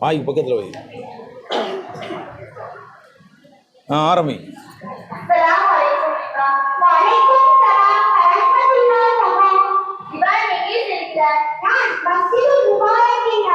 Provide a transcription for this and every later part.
வாய்க்கு பக்கத்தில் வை. ஆ ஆரம்பி. நான் மசிது முபாரக்கின்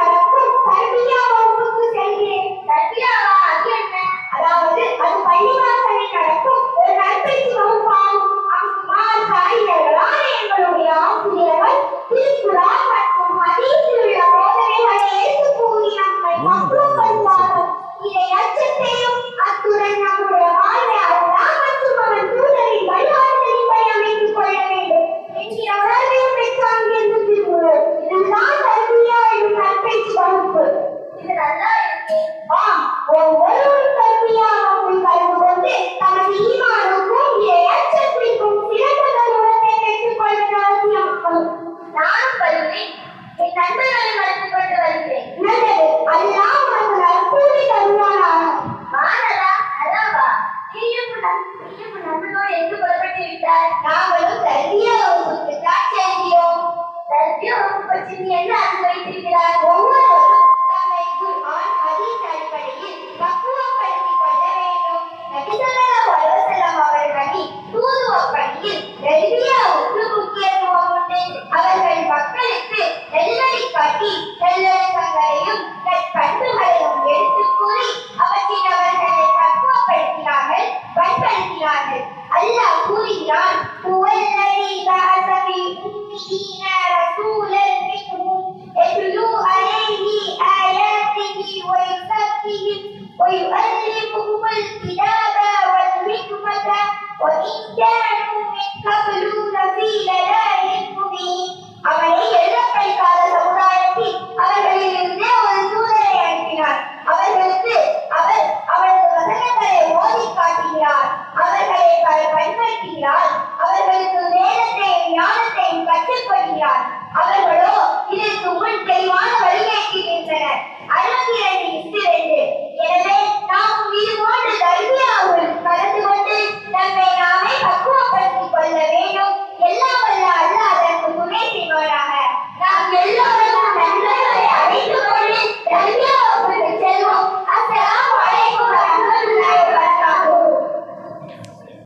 நம்மளோடு எங்கு புறப்பட்டு விட்டார்? நாங்களும் கல்வியை உங்களுக்கு தான் செல்கிறோம் அதை